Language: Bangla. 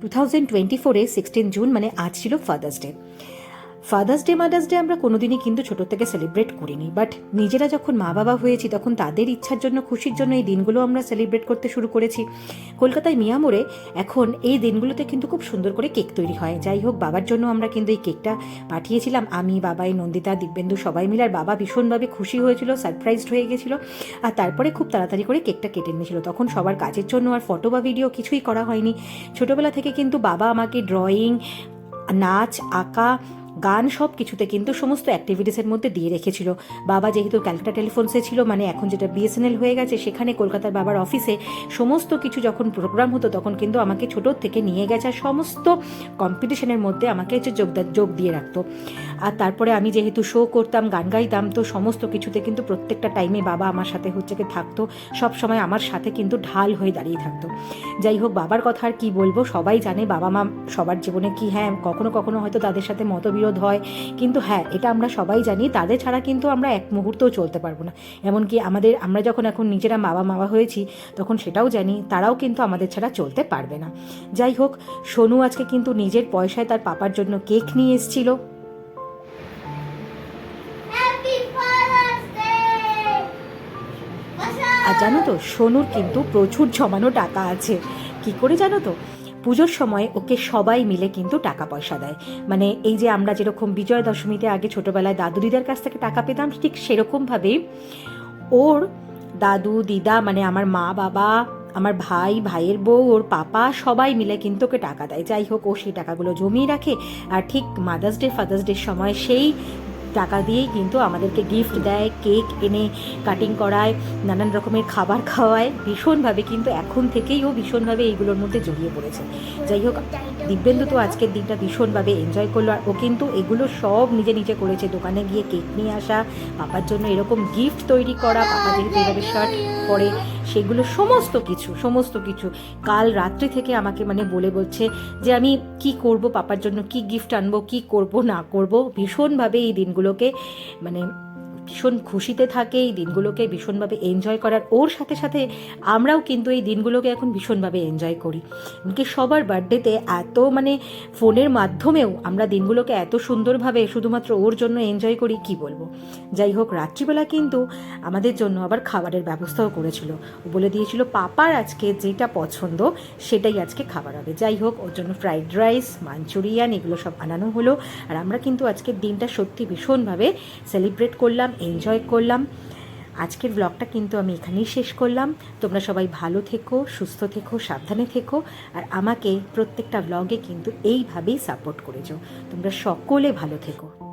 টু থাউজেন্ড টোয়েন্টি ফোরে সিক্সটিন জুন মানে আজ ছিল father's day father's day mother's day আমরা কোনোদিনই কিন্তু ছোট থেকে সেলিব্রেট করিনি। বাট নিজেরা যখন মা বাবা হয়েছি, তখন তাদের ইচ্ছার জন্য, খুশির জন্য এই দিনগুলো আমরা সেলিব্রেট করতে শুরু করেছি। কলকাতায় মিয়ামোড়ে এখন এই দিনগুলোতে কিন্তু খুব সুন্দর করে কেক তৈরি হয়। যাই হোক, বাবার জন্য আমরা কিন্তু এই কেকটা পাঠিয়েছিলাম। আমি বাবাই নন্দিতা, দিব্যেন্দু সবাই মিলে আর বাবা ভীষণভাবে খুশি হয়েছিল সারপ্রাইজড হয়ে গেছিল। আর তারপরে খুব তাড়াতাড়ি করে কেকটা কেটে নিয়েছিল। তখন সবার কাজের জন্য আর ফটো বা ভিডিও কিছুই করা হয়নি। ছোটবেলা থেকে কিন্তু বাবা আমাকে ড্রয়িং নাচ, আঁকা গান সব কিছুতে কিন্তু সমস্ত অ্যাক্টিভিটিসের মধ্যে দিয়ে রেখেছিল। বাবা যেহেতু ক্যালকাটা টেলিফোনসে ছিল মানে এখন যেটা বিএসএনএল হয়ে গেছে, সেখানে কলকাতার বাবার অফিসে সমস্ত কিছু যখন প্রোগ্রাম হতো, তখন কিন্তু আমাকে ছোট থেকে নিয়ে গেছে, আর সমস্ত কম্পিটিশনের মধ্যে আমাকে হচ্ছে যোগ যোগ দিয়ে রাখতো। আর তারপরে আমি যেহেতু শো করতাম, গান গাইতাম, তো সমস্ত কিছুতে কিন্তু প্রত্যেকটা টাইমে বাবা আমার সাথে হচ্ছে কি থাকতো। সব সময় আমার সাথে কিন্তু ঢাল হয়ে দাঁড়িয়ে থাকতো। যাই হোক, বাবার কথা আর কি বলব? সবাই জানে বাবা মা সবার জীবনে কি হ্যাঁ কখনো কখনো হয়তো তাদের সাথে মতবিরোধ হয়। কিন্তু হ্যাঁ এটা আমরা সবাই জানি তাদের ছাড়া কিন্তু আমরা এক মুহূর্তেও চলতে পারব না। এমনকি আমাদের আমরা যখন এখন নিজেরা মাবা মাবা হয়েছি তখন সেটাও জানি তারাও কিন্তু আমাদের ছাড়া চলতে পারবে না। যাই হোক সোনু আজকে কিন্তু নিজের পয়সায় তার পাপার জন্য কেক নিয়ে এসেছিল! আর জানো তো সোনুর কিন্তু প্রচুর জমানো টাকা আছে। কি করে জানো তো? পুজোর সময় ওকে সবাই মিলে কিন্তু টাকা পয়সা দেয়। মানে এই যে আমরা যেরকম বিজয় দশমীতে আগে ছোটবেলায় দাদু দিদার কাছ থেকে টাকা পেতাম, ঠিক সেরকমভাবেই ওর দাদু, দিদা মানে আমার মা, বাবা, আমার ভাই, ভাইয়ের বউ, ওর পাপা সবাই মিলে কিন্তু ওকে টাকা দেয়। যাই হোক, ও সেই টাকাগুলো জমিয়ে রাখে। আর ঠিক মাদার্স ডে ফাদার্স ডের সময় সেই টাকা দিয়েই কিন্তু আমাদেরকে গিফট দেয় কেক এনে কাটিং করায়, নানান রকমের খাবার খাওয়ায়। ভীষণভাবে কিন্তু এখন থেকেই ও ভীষণভাবে এইগুলোর মধ্যে জড়িয়ে পড়েছে। যাই হোক দিব্যেন্দু তো আজকের দিনটা ভীষণভাবে এনজয় করল। আর ও কিন্তু এগুলো সব নিজে নিজে করেছে। দোকানে গিয়ে কেক নিয়ে আসা, পাপার জন্য এরকম গিফট তৈরি করা, পাপা যেহেতু এভাবে শার্ট পরে, সেগুলো সমস্ত কিছু সমস্ত কিছু। কাল রাত্রি থেকে আমাকে মানে বলে বলছে যে, আমি কি করব? পাপার জন্য কি গিফট আনব? কি করব? না করব? ভীষণভাবে এই দিনগুলোকে মানে ভীষণ খুশিতে থাকে, এই দিনগুলোকে ভীষণভাবে এনজয় করার। ওর সাথে সাথে আমরাও কিন্তু এই দিনগুলোকে এখন ভীষণভাবে এনজয় করি। এমনকি সবার বার্থডেতে এত মানে ফোনের মাধ্যমেও আমরা দিনগুলোকে এত সুন্দরভাবে শুধুমাত্র ওর জন্য এনজয় করি, কি বলব? যাই হোক, রাত্রিবেলা কিন্তু আমাদের জন্য আবার খাবারের ব্যবস্থাও করেছিল। ও বলে দিয়েছিল, পাপার আজকে যেটা পছন্দ, সেটাই আজকে খাবার হবে। যাই হোক, ওর জন্য ফ্রাইড রাইস মাঞ্চুরিয়ান, এগুলো সব আনানো হলো। আর আমরা কিন্তু আজকের দিনটা সত্যি ভীষণভাবে সেলিব্রেট করলাম এনজয় করলাম। আজকের ব্লগটা কিন্তু আমি এখানেই শেষ করলাম। তোমরা সবাই ভালো থেকো, সুস্থ থেকো, সাবধানে থেকো। আর আমাকে প্রত্যেকটা ব্লগে কিন্তু এইভাবেই সাপোর্ট করেছ। তোমরা সকলে ভালো থেকো।